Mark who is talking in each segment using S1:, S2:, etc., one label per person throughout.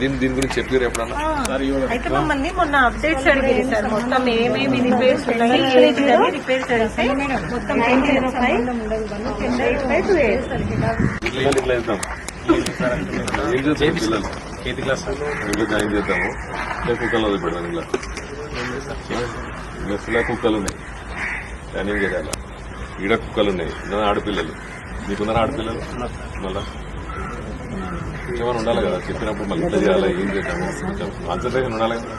S1: దీని దీని గురించి చెప్పారు ఎప్పుడన్నా
S2: అయితే మమ్మల్ని మొన్న అప్డేట్స్ అడిగింది సార్ మొత్తం ఏమేమి రిపేర్స్ ఉన్నాయి రిపేర్స్ అడిగితే మొత్తం ten zero five eight five two
S1: ఏం పిల్లలు క్లాస్ ఇంట్లో జాయిన్ చేద్దాము ఇలా కుక్కలు వదిలిపెడదాం ఇలా మెస్సులో కుక్కలు ఉన్నాయి ట్రైనింగ్ చేయాలి ఈడ కుక్కలు ఉన్నాయి నా ఆడపిల్లలు మీకున్నారా ఆడపిల్లలు మళ్ళా ఏమైనా ఉండాలి కదా? చెప్పినప్పుడు మళ్ళీ ఇట్లా చేయాలి ఏం చేద్దాము? కొంచెం కాన్సన్ట్రేషన్ ఉండాలి కదా?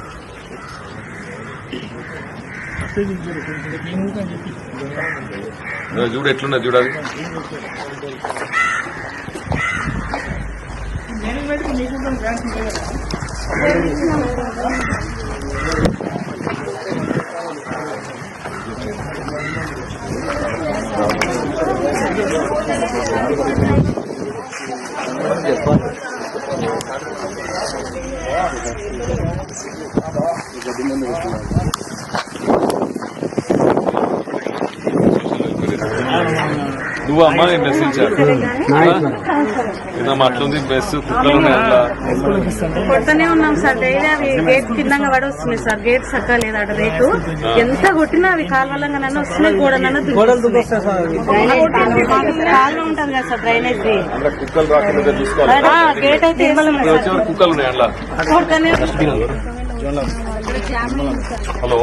S1: చూడు ఎట్లున్నా చూడాలి నువ్వు అమ్మా నేను మెస్ ఇచ్చాను ఏదమ్మా అట్లుంది మెస్ కుక్కలు ఉన్నాయి అట్లా.
S2: కొడుతూనే ఉన్నాం సార్. డైలీ అవి గేట్ కిందంగా పడి వస్తున్నాయి సార్. గేట్ చక్కగా లేదు అక్కడ రేటు ఎంత కొట్టినా అవి కాలువలంగా నన్ను వస్తున్నాయి గోడనన్ను కాలువ ఉంటుంది కదా సార్ డ్రైనేజ్
S1: అంటే కుక్కలు రాకుండా చూసుకోవాలి.
S2: గేట్ అయితే వేసాం
S1: ఇక్కడ వచ్చేవారు కుక్కలు ఉన్నాయి అట్లా?
S2: కొడుతూనే
S1: హలో?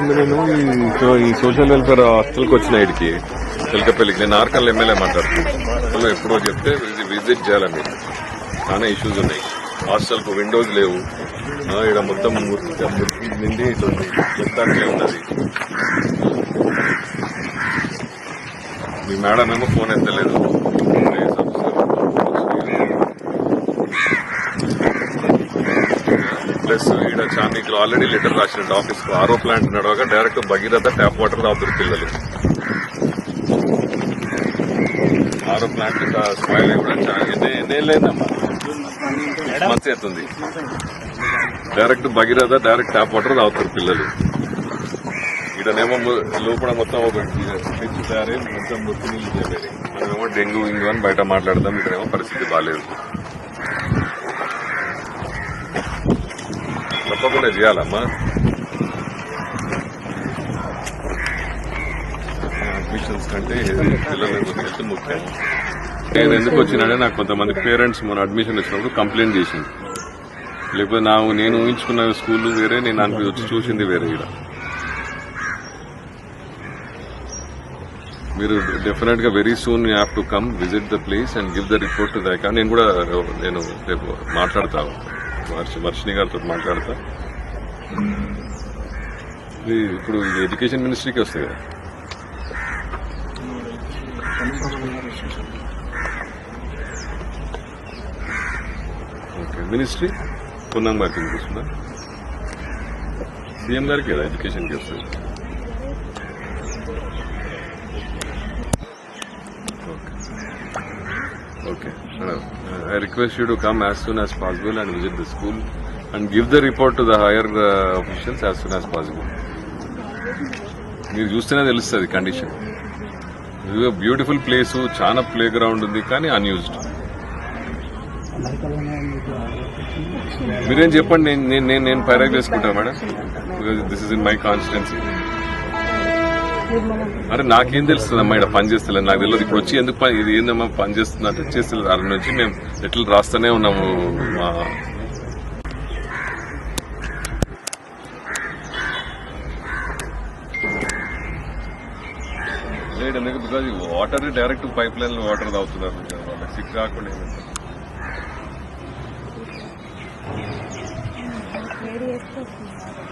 S1: నేను ఈ సోషల్ వెల్ఫేర్ హాస్టల్కి వచ్చిన ఇడికి. చిలకపల్లికి నేను ఆర్కల్ ఎమ్మెల్యే మాట్లాడుతున్నాను ఎప్పుడో చెప్తే విజిట్ చేయాలి మీరు. చాలా ఇష్యూస్ ఉన్నాయి. హాస్టల్కు విండోస్ లేవు. ఇక్కడ ఈడ మొత్తం నిండి చెప్తానే ఉన్నది. మీ మేడం ఏమో ఫోన్ ఎత్తలేదు. ప్లస్ ఈడ చానీకి ఆల్రెడీ లెటర్ రాసిన ఆఫీస్కు ఆరో ప్లాంట్ నడవగా డైరెక్ట్ భగీరథ ట్యాప్ వాటర్ తాగుతారు పిల్లలు. ఆరో ప్లాంట్ ఇంకా స్మైల్ కూడా చాలా మంచి అవుతుంది direct Bhagiratha direct tap water తాగుతారు పిల్లలు. ఈడనేమో లోపల మొత్తం ఒక ఫ్రిడ్జ్ తయారై మొత్తం మురికి నీళ్ళు చేయలేదు మనమేమో డెంగ్యూ ఇంగు అని బయట మాట్లాడదాం. ఇక్కడేమో పరిస్థితి బాగాలేదు తప్పకుండా చేయాలమ్మా అడ్మిషన్స్ కంటే పిల్లల ముఖ్యం నేను ఎందుకు వచ్చినాడే నాకు కొంతమంది పేరెంట్స్ మన అడ్మిషన్ వచ్చినప్పుడు కంప్లైంట్ చేసింది లేకపోతే నా నేను ఊహించుకున్న స్కూల్ వేరే నేను నాకు వచ్చి చూసింది వేరే ఇక్కడ మీరు డెఫినెట్గా very soon you have to come visit the place and give the report to దైకా నేను కూడా నేను రేపు మాట్లాడతా వర్ష వర్షిణి గారితో మాట్లాడతా. ఇది ఇప్పుడు ఇది ఎడ్యుకేషన్ మినిస్ట్రీకి వస్తుంది కదా. ఓకే మినిస్ట్రీ పొన్నం గారికి చూస్తుందా సీఎం గారికి కదా ఎడ్యుకేషన్కి వస్తుంది. Okay I request you to come as soon as possible and visit the school and give the report to the higher officials as soon as possible మీరు చూస్తేనే తెలుస్తుంది కండిషన్ బ్యూటిఫుల్ ప్లేస్ చాలా play ground ఉంది కానీ unused మీరేం చెప్పండి నేను పైరాగ్ చేసుకుంటాను madam because this is in my constituency అరే నాకేం తెలుస్తుంది అమ్మా ఇక్కడ పని చేస్తలేదు. నాకు తెలియదు ఇప్పుడు వచ్చి ఎందుకు పని ఇది ఏందమ్మా పని చేస్తుంది అంటే చేస్తలేదు. అర నుంచి మేము ఎట్లా రాస్తూనే ఉన్నాము మా లేదు because water direct pipe line water తాగుతున్నారు. వాళ్ళకి సిక్ కాకుండా ఏమంటారు
S2: వేడి వేస్తే వస్తుంది.